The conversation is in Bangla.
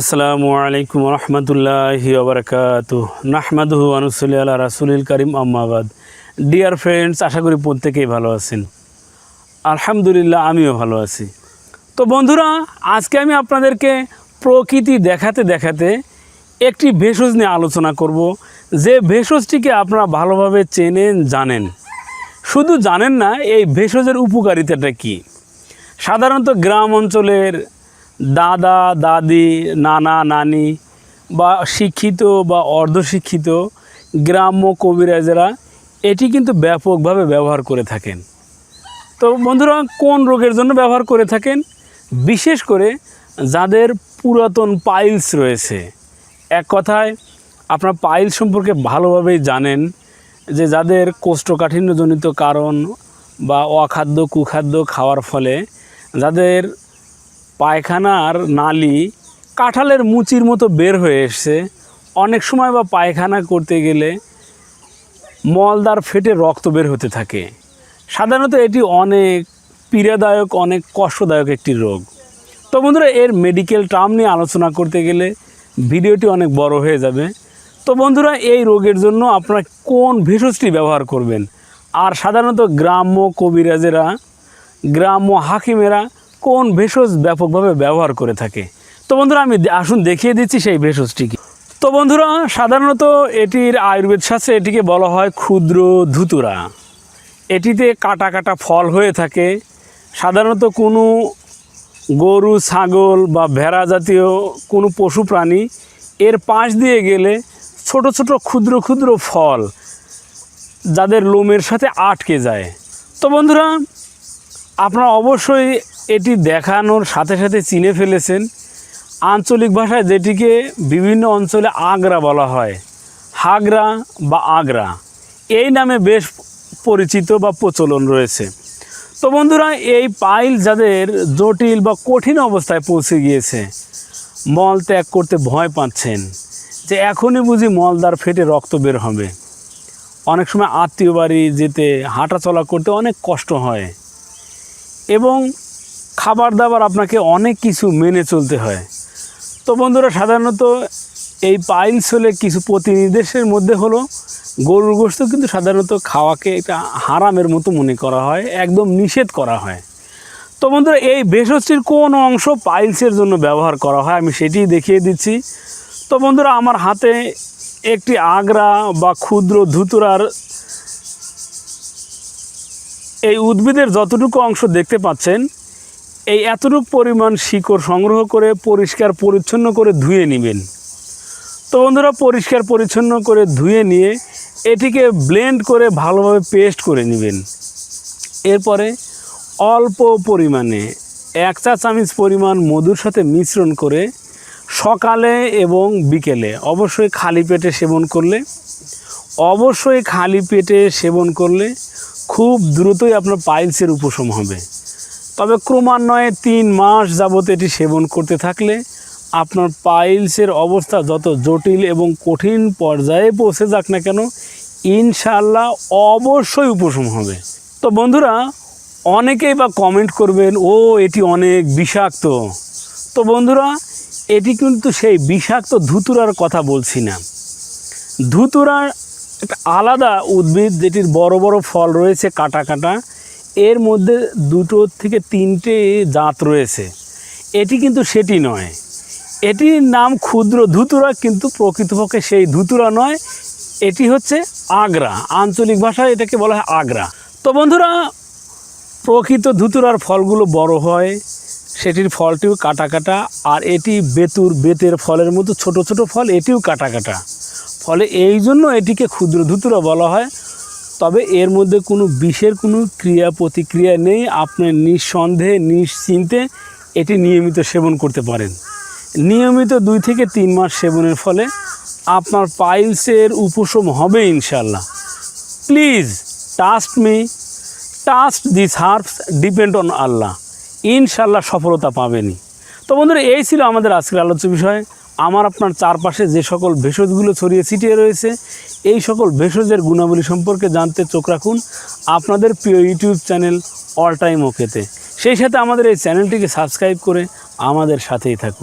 আসসালামু আলাইকুম রহমতুল্লাহি ওবরাকাত নাহমাদুহু আনুসলি আল্লাহ রাসুলিল করিম আম্মাবাদ ডিয়ার ফ্রেন্ডস আশা করি প্রত্যেকেই ভালো আছেন। আলহামদুলিল্লাহ, আমিও ভালো আছি। তো বন্ধুরা, আজকে আমি আপনাদেরকে প্রকৃতি দেখাতে দেখাতে একটি ভেষজ নিয়ে আলোচনা করব। যে ভেষজটিকে আপনারা ভালোভাবে চেনেন, জানেন। শুধু জানেন না, এই ভেষজের উপকারিতাটা কী? সাধারণত গ্রাম অঞ্চলের দাদা, দাদি, নানা, নানি বা শিক্ষিত বা অর্ধশিক্ষিত গ্রাম্য কবিরাজেরা এটি কিন্তু ব্যাপকভাবে ব্যবহার করে থাকেন। তো বন্ধুরা, কোন রোগের জন্য ব্যবহার করে থাকেন? বিশেষ করে যাদের পুরাতন পাইলস রয়েছে। এক কথায়, আপনার পাইল সম্পর্কে ভালোভাবেই জানেন যে যাদের কোষ্ঠকাঠিন্যজনিত কারণ বা অখাদ্য, কুখাদ্য খাওয়ার ফলে যাদের পায়খানার নালি কাঁঠালের মুচির মতো বের হয়ে এসছে। অনেক সময় বা পায়খানা করতে গেলে মলদার ফেটে রক্ত বের হতে থাকে। সাধারণত এটি অনেক পীড়াদায়ক, অনেক কষ্টদায়ক একটি রোগ। তো বন্ধুরা, এর মেডিকেল টার্ম নিয়ে আলোচনা করতে গেলে ভিডিওটি অনেক বড় হয়ে যাবে। তো বন্ধুরা, এই রোগের জন্য আপনারা কোন ভেষজটি ব্যবহার করবেন? আর সাধারণত গ্রাম্য কবিরাজেরা, গ্রাম্য হাকিমেরা কোন ভেষজ ব্যাপকভাবে ব্যবহার করে থাকে? তো বন্ধুরা, আমি আসুন দেখিয়ে দিচ্ছি সেই ভেষজটিকে তো বন্ধুরা, সাধারণত এটির আয়ুর্বেদ শাস্ত্রে এটিকে বলা হয় ক্ষুদ্র ধুতুরা। এটিতে কাটা কাটা ফল হয়ে থাকে। সাধারণত কোনো গরু, ছাগল বা ভেড়া জাতীয় কোনো পশু প্রাণী এর পাশ দিয়ে গেলে ছোট ছোট ক্ষুদ্র ক্ষুদ্র ফল যাদের লোমের সাথে আটকে যায়। তো বন্ধুরা, আপনারা অবশ্যই এটি দেখানোর সাথে সাথে চিনে ফেলেছেন আঞ্চলিক ভাষায় যেটিকে বিভিন্ন অঞ্চলে আগ্রা বলা হয়, হাগরা বা আগ্রা। এই নামে বেশ পরিচিত বা প্রচলন রয়েছে। তো বন্ধুরা, এই পাইল যাদের জটিল বা কঠিন অবস্থায় পৌঁছে গিয়েছে, মল ত্যাগ করতে ভয় পাচ্ছেন যে এখনই বুঝি মলদার ফেটে রক্ত বের হবে। অনেক সময় আত্মীয় বাড়ি যেতে হাঁটা চলা করতে অনেক কষ্ট হয় এবং খাবার দাবার আপনাকে অনেক কিছু মেনে চলতে হয়। তো বন্ধুরা, সাধারণত এই পাইলস হলে কিছু প্রতিনির্দেশের মধ্যে হলো, গরুর গোস্ত কিন্তু সাধারণত খাওয়াকে একটা হারামের মতো মনে করা হয়, একদম নিষেধ করা হয়। তো বন্ধুরা, এই ভেষজটির কোন অংশ পাইলসের জন্য ব্যবহার করা হয় আমি সেটিই দেখিয়ে দিচ্ছি। তো বন্ধুরা, আমার হাতে একটি আগ্রা বা ক্ষুদ্র ধুতুরার এই উদ্ভিদের যতটুকু অংশ দেখতে পাচ্ছেন এই এতটুকু পরিমাণ শিকড় সংগ্রহ করে পরিষ্কার পরিচ্ছন্ন করে ধুয়ে নেবেন। তো বন্ধুরা, পরিষ্কার পরিচ্ছন্ন করে ধুয়ে নিয়ে এটিকে ব্লেন্ড করে ভালোভাবে পেস্ট করে নেবেন। এরপরে অল্প পরিমাণে এক চা চামচ পরিমাণ মধুর সাথে মিশ্রণ করে সকালে এবং বিকেলে অবশ্যই খালি পেটে সেবন করলে, অবশ্যই খালি পেটে সেবন করলে খুব দ্রুতই আপনার পাইলসের উপশম হবে। তবে ক্রমান্বয়ে তিন মাস যাবত এটি সেবন করতে থাকলে আপনার পাইলসের অবস্থা যত জটিল এবং কঠিন পর্যায়ে পৌঁছে যাক না কেন ইনশাল্লাহ অবশ্যই উপশম হবে। তো বন্ধুরা, অনেকেই বা কমেন্ট করবেন, ও, এটি অনেক বিষাক্ত। তো বন্ধুরা, এটি কিন্তু সেই বিষাক্ত ধুতুরার কথা বলছি না। ধুতুরার একটা আলাদা উদ্ভিদ যেটির বড় বড় ফল রয়েছে কাটা কাটা। এর মধ্যে দুটো থেকে তিনটে জাত রয়েছে। এটি কিন্তু সেটি নয়। এটির নাম ক্ষুদ্র ধুতুরা, কিন্তু প্রকৃতপক্ষে সেই ধুতুরা নয়। এটি হচ্ছে আগ্রা, আঞ্চলিক ভাষায় এটাকে বলা হয় আগ্রা। তো বন্ধুরা, প্রকৃত ধুতুরার ফলগুলো বড় হয়, সেটির ফলটিও কাটা কাটা, আর এটি বেতুর, বেতের ফলের মতো ছোট ছোট ফল, এটিও কাটা কাটা। ফলে এই জন্য এটিকে ক্ষুদ্র ধুতুরা বলা হয়। তবে এর মধ্যে কোনো বিষের কোনো ক্রিয়া প্রতিক্রিয়া নেই। আপনি নিঃসন্দেহে, নিশ্চিন্তে এটি নিয়মিত সেবন করতে পারেন। নিয়মিত দুই থেকে তিন মাস সেবনের ফলে আপনার পাইলসের উপশম হবে ইনশাল্লাহ please trust me trust this herbs depend on আল্লাহ। ইনশাল্লাহ সফলতা পাবেনি তো বন্ধুরা, এই ছিল আমাদের আজকের আলোচ্য বিষয়। আমার আপনার চারপাশে যে সকল ভেষজগুলো ছড়িয়ে ছিটিয়ে রয়েছে, এই সকল ভেষজের গুণাবলী সম্পর্কে জানতে চোখ রাখুন আপনাদের প্রিয় ইউটিউব চ্যানেল অল টাইম ওকেতে। সেই সাথে আমাদের এই চ্যানেলটিকে সাবস্ক্রাইব করে আমাদের সাথেই থাকুন।